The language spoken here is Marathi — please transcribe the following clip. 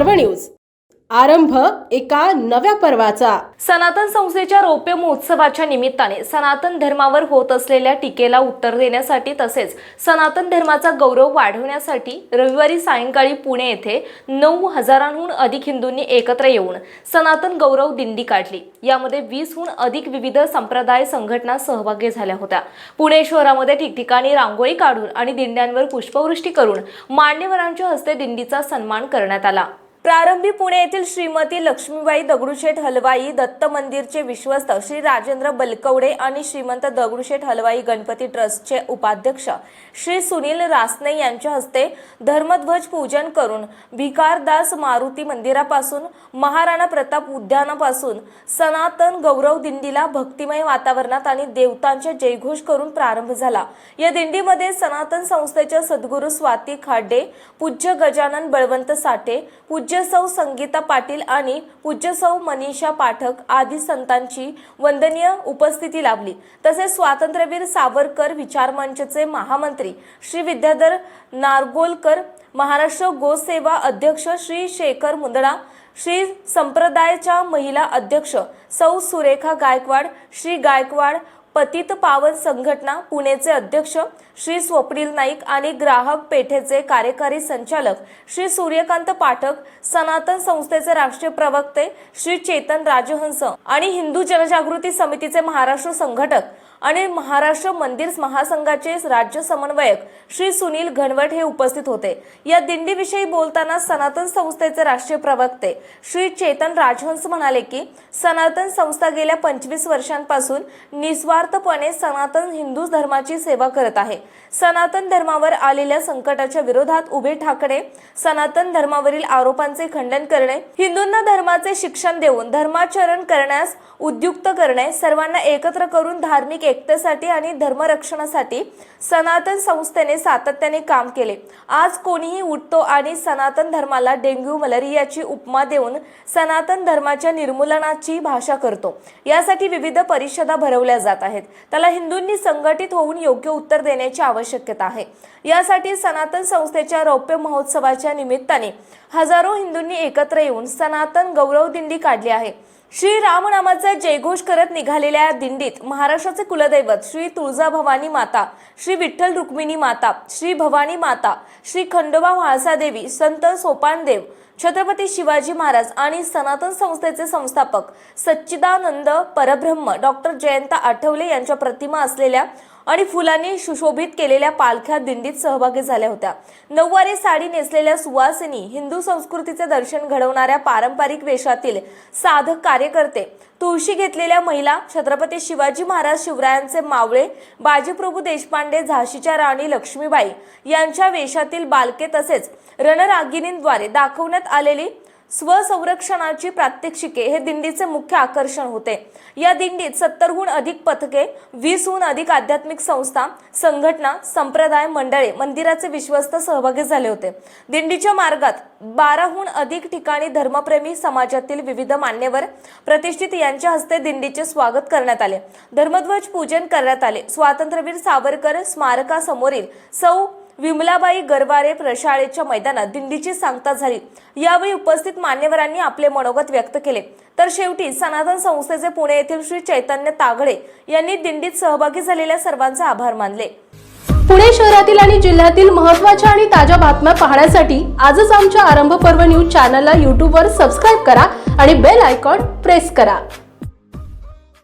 पर्व न्यूज. आरंभ एका नव्या पर्वाचा. सनातन संस्थेच्या रौप्य महोत्सवाच्या निमित्ताने सनातन धर्मावर होत असलेल्या टीकेला उत्तर देण्यासाठी तसेच सनातन धर्माचा गौरव वाढवण्यासाठी रविवारी सायंकाळी पुणे येथे नऊ हजारांहून अधिक हिंदूंनी एकत्र येऊन सनातन गौरव दिंडी काढली. यामध्ये वीसहून अधिक विविध संप्रदाय संघटना सहभागी झाल्या होत्या. पुणे शहरामध्ये ठिकठिकाणी रांगोळी काढून आणि दिंड्यांवर पुष्पवृष्टी करून मान्यवरांच्या हस्ते दिंडीचा सन्मान करण्यात आला. प्रारंभी पुणे येथील श्रीमती लक्ष्मीबाई दगडूशेठ हलवाई दत्त मंदिरचे विश्वस्त श्री राजेंद्र बलकवडे आणि श्रीमंत दगडूशेठ हलवाई गणपती ट्रस्टचे उपाध्यक्ष श्री सुनील रासने यांच्या हस्ते धर्मध्वज पूजन करून भिकारदास मारुती मंदिरापासून महाराणा प्रताप उद्यानापासून सनातन गौरव दिंडीला भक्तिमय वातावरणात आणि देवतांचे जयघोष करून प्रारंभ झाला. या दिंडीमध्ये सनातन संस्थेच्या सद्गुरू स्वाती खाडे पूज्य गजानन बळवंत साठे पूज्य सौ संगीता पाटील आणि पूज्य सौ मनीषा पाठक आदी संतांची वंदनीय उपस्थिती लाभली. तसेच स्वातंत्र्यवीर सावरकर विचार मंचचे महामंत्री श्री विद्याधर नारगोलकर महाराष्ट्र गोसेवा अध्यक्ष श्री शेखर मुंदडा श्री संप्रदायाच्या महिला अध्यक्ष सौ सुरेखा गायकवाड श्री गायकवाड पतित पावन संघटना पुणेचे अध्यक्ष श्री स्वप्नील नाईक आणि ग्राहक पेठेचे कार्यकारी संचालक श्री सूर्यकांत पाठक सनातन संस्थेचे राष्ट्रीय प्रवक्ते श्री चेतन राजहंस आणि हिंदू जनजागृती समितीचे महाराष्ट्र संघटक आणि महाराष्ट्र मंदिर महासंघाचे राज्य समन्वयक श्री सुनील घनवट हे उपस्थित होते. या दिंडीविषयी बोलताना सनातन संस्थेचे राष्ट्रीय प्रवक्ते श्री चेतन राजहंस म्हणाले की सनातन संस्था गेल्या पंचवीस वर्षांपासून निस्वार्थपणे सनातन हिंदू धर्माची सेवा करत आहे. सनातन धर्मावर आलेल्या संकटाच्या विरोधात उभे ठाकणे सनातन धर्मावरील आरोपांचे खंडन करणे हिंदूंना धर्माचे शिक्षण देऊन धर्माचरण करण्यास उद्युक्त करणे सर्वांना एकत्र करून धार्मिक एकतेसाठी आणि धर्मरक्षणासाठी सनातन संस्थेने सातत्याने काम केले. आज कोणीही उठतो आणि सनातन धर्माला डेंग्यू मलेरियाची उपमा देऊन सनातन धर्माच्या निर्मूलनाची भाषा करतो. यासाठी विविध परिषदा भरवल्या जात आहेत. आहेत. त्याला हिंदूंनी संघटित होऊन योग्य उत्तर देण्याची आवश्यकता आहे. यासाठी सनातन संस्थेच्या रौप्य महोत्सवाच्या निमित्ताने हजारो हिंदूंनी एकत्र येऊन सनातन गौरव दिंडी काढली आहे. श्री रामनामाचा जयघोष करत निघालेल्या या दिंडीत महाराष्ट्राचे कुलदैवत श्री तुळजा भवानी माता श्री विठ्ठल रुक्मिणी माता श्री भवानी माता श्री खंडोबा म्हाळसादेवी संत सोपानदेव छत्रपती शिवाजी महाराज आणि सनातन संस्थेचे संस्थापक सच्चिदानंद परब्रह्म डॉक्टर जयंत आठवले यांच्या प्रतिमा असलेल्या आणि फुलांनी सुशोभित केलेल्या पालख्या दिंडीत सहभागी झाल्या होत्या. नऊवारी साडी नेसलेल्या सुवासिनी हिंदू संस्कृतीचे दर्शन घडवणाऱ्या पारंपरिक वेशातील साधक कार्यकर्ते तुळशी घेतलेल्या महिला छत्रपती शिवाजी महाराज शिवरायांचे मावळे बाजीप्रभू देशपांडे झाशीच्या राणी लक्ष्मीबाई यांच्या वेशातील बालके तसेच रणरागिणींद्वारे दाखवण्यात आलेली स्वसंरक्षणाची प्रात्यक्षिके हे दिंडीचे मुख्य आकर्षण होते. या दिंडीत सत्तरहून अधिक पथके वीसहून अधिक आध्यात्मिक संस्था संघटना संप्रदाय मंडळे मंदिराचे विश्वस्त सहभागी झाले होते. दिंडीच्या मार्गात बाराहून अधिक ठिकाणी धर्मप्रेमी समाजातील विविध मान्यवर प्रतिष्ठित यांच्या हस्ते दिंडीचे स्वागत करण्यात आले. धर्मध्वज पूजन करण्यात आले. स्वातंत्र्यवीर सावरकर स्मारकासमोरील सौ विमलाबाई गरवारे प्रशाळेच्या मैदानात दिंडीची सांगता झाली. यावेळी उपस्थित मान्यवरांनी आपले मनोगत व्यक्त केले. तर शेवटी सनातन संस्थेचे पुणे येथील श्री चैतन्य तागडे यांनी दिंडीत सहभागी झालेल्या सर्वांचे आभार मानले. पुणे शहरातील आणि जिल्ह्यातील महत्त्वाच्या आणि ताज्या बातम्या पाहण्यासाठी आजच आमच्या आरंभ पर्व न्यूज चॅनलला यूट्यूबवर सबस्क्राईब करा आणि बेल आयकॉन प्रेस करा.